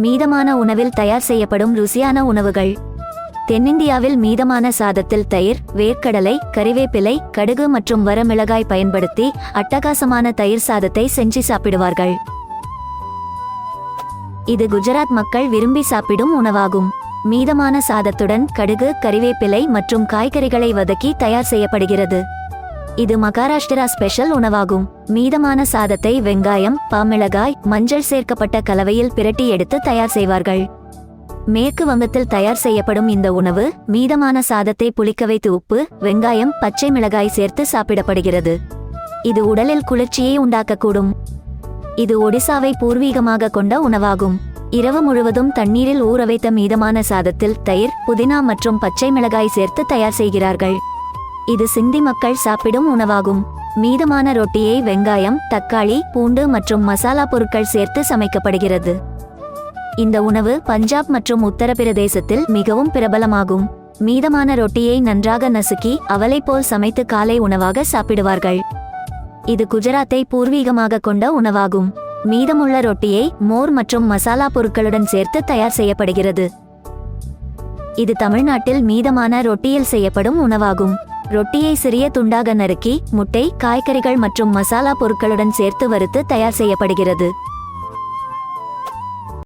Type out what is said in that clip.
மீதமான உணவில் தயார் செய்யப்படும் ருசியான உணவுகள். தென்னிந்தியாவில் மீதமான சாதத்தில் தயிர் வேர்க்கடலை கறிவேப்பிலை கடுகு மற்றும் வரமிளகாய் பயன்படுத்தி அட்டகாசமான தயிர் சாதத்தை செஞ்சு சாப்பிடுவார்கள். இது குஜராத் மக்கள் விரும்பி சாப்பிடும் உணவாகும். மீதமான சாதத்துடன் கடுகு கறிவேப்பிலை மற்றும் காய்கறிகளை வதக்கி தயார் செய்யப்படுகிறது. இது மகாராஷ்டிரா ஸ்பெஷல் உணவாகும். மீதமான சாதத்தை வெங்காயம் பாமிளகாய் மஞ்சள் சேர்க்கப்பட்ட கலவையில் பிரட்டி எடுத்து தயார் செய்வார்கள். மேற்கு வங்கத்தில் தயார் செய்யப்படும் இந்த உணவு மீதமான சாதத்தை புளிக்க வைத்து உப்பு வெங்காயம் பச்சை மிளகாய் சேர்த்து சாப்பிடப்படுகிறது. இது உடலில் குளிர்ச்சியை உண்டாக்கக்கூடும். இது ஒடிசாவை பூர்வீகமாக கொண்ட உணவாகும். இரவு முழுவதும் தண்ணீரில் ஊற வைத்த மீதமான சாதத்தில் தயிர் புதினா மற்றும் பச்சை மிளகாய் சேர்த்து தயார் செய்கிறார்கள். இது சிந்தி மக்கள் சாப்பிடும் உணவாகும். மீதமான ரொட்டியை வெங்காயம் தக்காளி பூண்டு மற்றும் மசாலா பொருட்கள் சேர்த்து சமைக்கப்படுகிறது. இந்த உணவு பஞ்சாப் மற்றும் உத்தரப்பிரதேசத்தில் மிகவும் பிரபலமாகும். மீதமான ரொட்டியை நன்றாக நசுக்கி அவலை போல் சமைத்து காலை உணவாக சாப்பிடுவார்கள். இது குஜராத்தை பூர்வீகமாக கொண்ட உணவாகும். மீதமுள்ள ரொட்டியை மோர் மற்றும் மசாலா பொருட்களுடன் சேர்த்து தயார் செய்யப்படுகிறது. இது தமிழ்நாட்டில் மீதமான ரொட்டியில் செய்யப்படும் உணவாகும். ரொட்டியை சிறிய துண்டாக நறுக்கி முட்டை காய்கறிகள் மற்றும் மசாலா பொருட்களுடன் சேர்த்து வறுத்து தயார் செய்யப்படுகிறது.